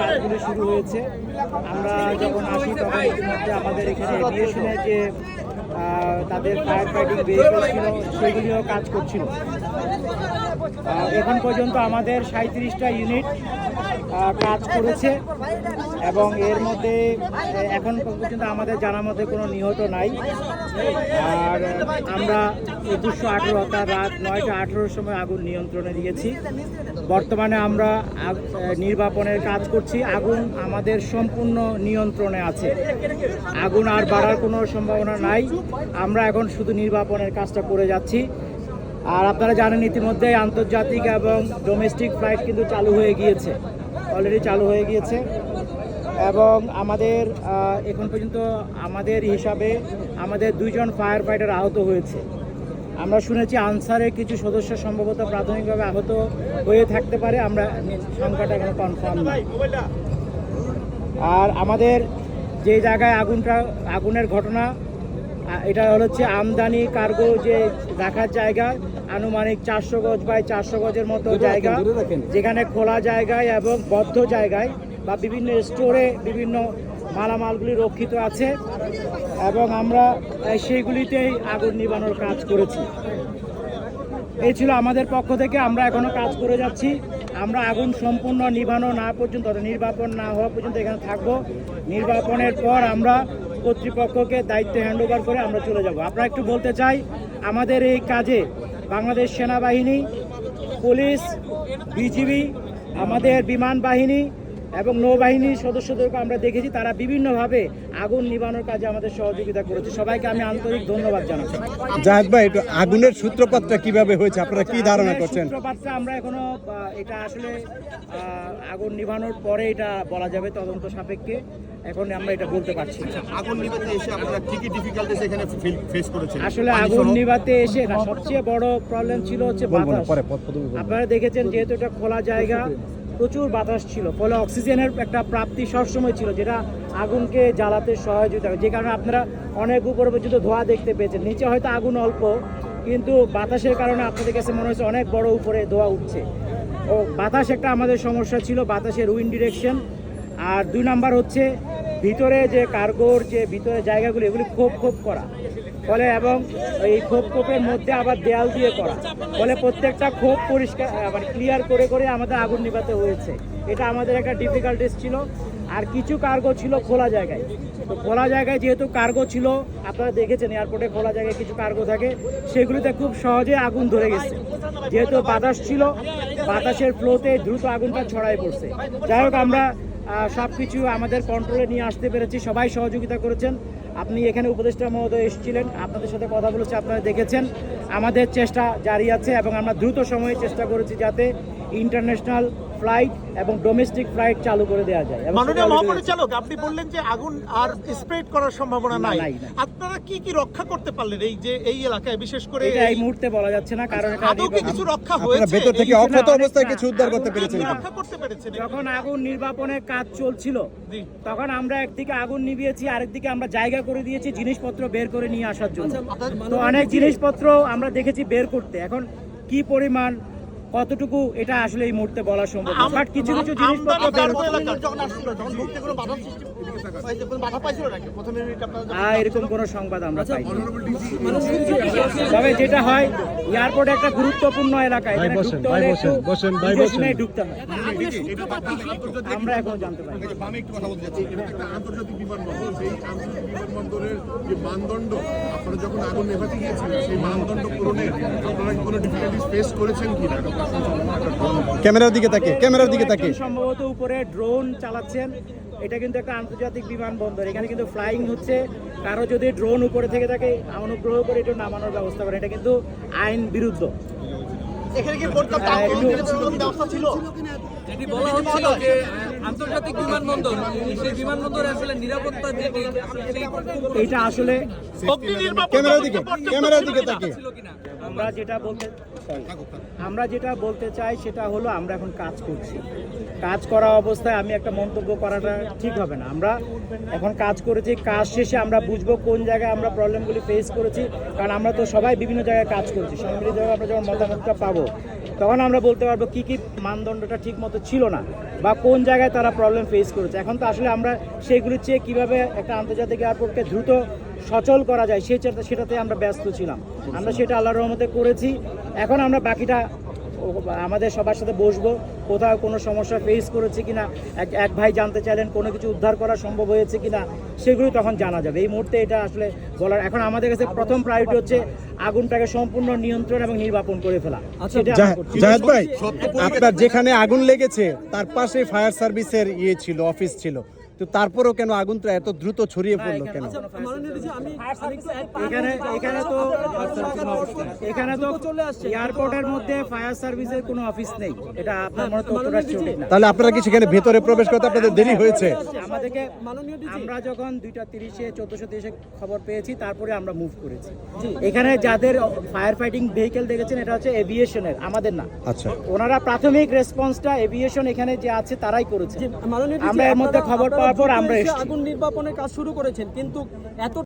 কাজগুলি শুরু হয়েছে। আমরা যখন আসি তখন ইতিমধ্যে আমাদের এখানে এভিয়েশনের যে তাদের ফায়ার ফাইটিং ভেহিকল ছিল, সেগুলিও কাজ করছিল। এখন পর্যন্ত আমাদের সাঁত্রিশটা ইউনিট কাজ করেছে এবং এর মধ্যে এখন পর্যন্ত আমাদের জানার মধ্যে কোনো নিহত নাই। আর আমরা একুশশো আঠেরো অর্থাৎ রাত নয়টা আঠেরোর সময় আগুন নিয়ন্ত্রণে দিয়েছি। বর্তমানে আমরা নির্বাপনের কাজ করছি। আগুন আমাদের সম্পূর্ণ নিয়ন্ত্রণে আছে। আগুন আর বাড়ার কোনো সম্ভাবনা নাই। আমরা এখন শুধু নির্বাপনের কাজটা করে যাচ্ছি। আর আপনারা জানেন ইতিমধ্যে আন্তর্জাতিক এবং ডোমেস্টিক ফ্লাইট কিন্তু চালু হয়ে গিয়েছে অলরেডি চালু হয়ে গিয়েছে। এবং আমাদের এখন পর্যন্ত আমাদের হিসাবে আমাদের দুইজন ফায়ার ফাইটার আহত হয়েছে। আমরা শুনেছি আনসারের কিছু সদস্য সম্ভবত প্রাথমিকভাবে আহত হয়ে থাকতে পারে, আমরা সংখ্যাটা এখনও কনফার্ম নাই। আর আমাদের যে জায়গায় আগুনটা, আগুনের ঘটনা এটা হচ্ছে আমদানি কার্গো যে রাখার জায়গা আনুমানিক চারশো গজ বাই চারশো গজের মতো জায়গা। যেখানে খোলা জায়গায় এবং বদ্ধ জায়গায় বা বিভিন্ন স্টোরে বিভিন্ন মালামালগুলি রক্ষিত আছে এবং আমরা সেইগুলিতেই আগুন নিবানোর কাজ করেছি। এই ছিল আমাদের পক্ষ থেকে আমরা এখনও কাজ করে যাচ্ছি। আমরা আগুন সম্পূর্ণ নিভানো না পর্যন্ত নির্বাপন না হওয়া পর্যন্ত এখানে থাকব। নির্বাপনের পর আমরা কর্তৃপক্ষকে দায়িত্ব হ্যান্ডওভার করে আমরা চলে যাব। আমরা একটু বলতে চাই, আমাদের এই কাজে বাংলাদেশ সেনাবাহিনী, পুলিশ, বিজিবি, আমাদের বিমান বাহিনী এবং নৌবাহিনীর সদস্যদেরকে আমরা দেখেছি তারা বিভিন্নভাবে আগুন নিবানোর কাজে আমাদের সহযোগিতা করেছে। সবাইকে আমি আন্তরিক ধন্যবাদ জানাচ্ছি। জাহেদ ভাই একটু আগুনের সূত্রপাতটা কীভাবে হয়েছে? আপনারা কি ধারণা করছেন? সূত্রপাতটা আমরা এখনও এটা আসলে আহ, আগুন নিভানোর পরে এটা বলা যাবে তদন্ত সাপেক্ষে। এখন আমরা এটা বলতে পারছি আগুন নিভাতে এসে আপনারা কি কি ডিফিকাল্টিস এখানে ফেস করেছেন? আসলে আগুন? নিভাতে এসে না সবচেয়ে বড় প্রবলেম ছিল হচ্ছে বাতাস। আপনারা দেখেছেন যেহেতু এটা খোলা জায়গা প্রচুর বাতাস ছিল, ফলে অক্সিজেনের একটা প্রাপ্তি সবসময় ছিল, যেটা আগুনকে জ্বালাতে সহযোগিতা যে কারণে আপনারা অনেক উপরে পর্যন্ত ধোঁয়া দেখতে পেয়েছেন। নিচে হয়তো আগুন অল্প, কিন্তু বাতাসের কারণে আপনাদের কাছে মনে হচ্ছে অনেক বড় উপরে ধোঁয়া উঠছে। ও, বাতাস একটা আমাদের সমস্যা ছিল, বাতাসের উইন্ড ডিরেকশন আর দুই নাম্বার হচ্ছে, ভিতরে যে কার্গোর, যে ভিতরে জায়গাগুলো, এগুলি খোপ খোপ করা। ফলে এবং এই খোপ খোপের মধ্যে আবার দেয়াল দিয়ে করা। ফলে প্রত্যেকটা খোপ পরিষ্কার মানে ক্লিয়ার করে করে আমাদের আগুন নিভাতে হয়েছে। এটা আমাদের একটা ডিফিকাল্টিস ছিল। আর কিছু কার্গো ছিল খোলা জায়গায়। তো খোলা জায়গায় যেহেতু কার্গো ছিল, আপনারা দেখেছেন এয়ারপোর্টে খোলা জায়গায় কিছু কার্গো থাকে। সেগুলিতে খুব সহজে আগুন ধরে গেছে। যেহেতু বাতাস ছিল, বাতাসের ফ্লোতে দ্রুত আগুনটা ছড়াই পড়ছে। যাই হোক, আমরা সব কিছু আমাদের কন্ট্রোলে নিয়ে আসতে পেরেছি। সবাই সহযোগিতা করেছেন। আপনি এখানে উপদেষ্টা মহোদয় এসেছিলেন। আপনাদের সাথে কথা বলেছে, আপনারা দেখেছেন। আমাদের চেষ্টা জারি আছে এবং আমরা দ্রুত সময়ে চেষ্টা করেছি যাতে ইন্টারন্যাশনাল ফ্লাইট এবং ডোমেস্টিক ফ্লাইট চালু করে দেওয়া যায় মাননীয় মহাপরিচালক আপনি বললেন যে আগুন আর স্প্রেড করার সম্ভাবনা নাই। আপনারা কি কি রক্ষা করতে পারলেন এই যে এই এলাকায়? বিশেষ করে এই মুহূর্তে বলা যাচ্ছে না কারণ এটা কি কিছু রক্ষা আপনারা হয়েছে? ভেতর থেকে অক্ষত অবস্থায় কিছু উদ্ধার করতে পেরেছেন? রক্ষা করতে পেরেছেন? যখন আগুন নির্বাপনের কাজ চলছিল তখন আমরা একদিকে আগুন নিভিয়েছি আরেকদিকে আমরা জায়গা করে দিয়েছি জিনিসপত্র বের করে নিয়ে আসার জন্য। তো অনেক জিনিসপত্র আমরা দেখেছি বের করতে। এখন কি পরিমাণ কতটুকু এটা আসলে এই মুহূর্তে বলা সম্ভব বাট কিছু কিছু জিনিসপত্র এরকম কোন সংবাদ আমরা পাই তবে যেটা হয় এয়ারপোর্ট একটা গুরুত্বপূর্ণ এলাকা এখানে ঢুকতে হলে একটু বুঝে শুনে ঢুকতে আমরা এখন জানতে পারি। আমি একটু কথা বলতে চাচ্ছি। একটা আন্তর্জাতিক বিমানবন্দর সেই আন্তর্জাতিক বিমানবন্দরের যে মানদণ্ড আপনারা যখন আগুন নেভাতে গিয়েছিলেন সেই মানদণ্ড পূরণে আপনারা কোনো ডিফিকাল্টিস ফেস করেছেন কিনা? ক্যামেরার দিকে তাকে ক্যামেরার দিকে তাকে সম্ভবত উপরে ড্রোন চালাচ্ছেন। এটা কিন্তু একটা আন্তর্জাতিক বিমানবন্দর। এখানে কিন্তু ফ্লাইং হচ্ছে। কারও যদি ড্রোন উপরে থেকে থাকে অনুগ্রহ করে এটা নামানোর ব্যবস্থা করে এটা কিন্তু আইন বিরুদ্ধ। এখানে কি হ্যাঁ, ব্যবস্থা ছিল? যেটি বলা হচ্ছিল যে আন্তর্জাতিক বিমানবন্দর সেই বিমানবন্দর আসলে নিরাপত্তা যেটি এটা আসলে ক্যামেরার দিকে ক্যামেরার দিকে কিনা? তাকে ছিল কিনা? আমরা যেটা বলতে আমরা যেটা বলতে চাই সেটা হলো আমরা এখন কাজ করছি। কাজ করা অবস্থায় আমি একটা মন্তব্য করাটা ঠিক হবে না। আমরা এখন কাজ করেছি, কাজ শেষে আমরা বুঝব কোন জায়গায় আমরা প্রবলেমগুলি ফেস করেছি, কারণ আমরা তো সবাই বিভিন্ন জায়গায় কাজ করছি। সম্মিলিতভাবে আমরা যখন মতামতটা পাবো, তখন আমরা বলতে পারব কি, কী মানদণ্ডটা ঠিক মতো ছিল না, বা কোন জায়গায় তারা প্রবলেম ফেস করেছে। এখন তো আসলে আমরা সেইগুলির চেয়ে কীভাবে একটা আন্তর্জাতিক এয়ারপোর্টকে দ্রুত সচল করা যায় সেই সেটাতে আমরা ব্যস্ত ছিলাম। আমরা সেটা আল্লাহর রহমতে করেছি। এখন আমরা বাকিটা আমাদের সবার সাথে বসবো। কোথাও কোনো সমস্যা ফেস করেছে কিনা এক এক ভাই জানতে চাইলেন কোনো কিছু উদ্ধার করা সম্ভব হয়েছে কিনা সেগুলো তখন জানা যাবে। এই মুহূর্তে এটা আসলে বলার এখন আমাদের কাছে প্রথম প্রায়োরিটি হচ্ছে আগুনটাকে সম্পূর্ণ নিয়ন্ত্রণ এবং নির্বাপন করে ফেলা। জাহেদ ভাই আপনার যেখানে আগুন লেগেছে তার পাশে ফায়ার সার্ভিসের ইয়ে ছিল অফিস ছিল। তো তারপরেও কেন আগুনটা এত দ্রুত ছড়িয়ে পড়ল কেন? এখানে এখানে তো এখানে তো এয়ারপোর্টের মধ্যে ফায়ার সার্ভিসের কোনো অফিস নেই। এটা আপনার তাহলে আপনারা কি সেখানে ভেতরে প্রবেশ করতে আপনাদের দেরি হয়েছে? আমাদেরকে আমরা যখন দুইটা তিরিশে চোদ্দশো তিরিশে খবর পেয়েছি তারপরে আমরা মুভ করেছি। এখানে যাদের ফায়ার ফাইটিং ভেহিকেল দেখেছেন এটা হচ্ছে এভিয়েশনের আমাদের না। আচ্ছা। ওনারা প্রাথমিক রেসপন্সটা এভিয়েশন এখানে যে আছে তারাই করেছে। আমরা এর মধ্যে খবর পাওয়ার পর আমরা। আগুন নির্বাপনের কাজ শুরু করেছেন কিন্তু এত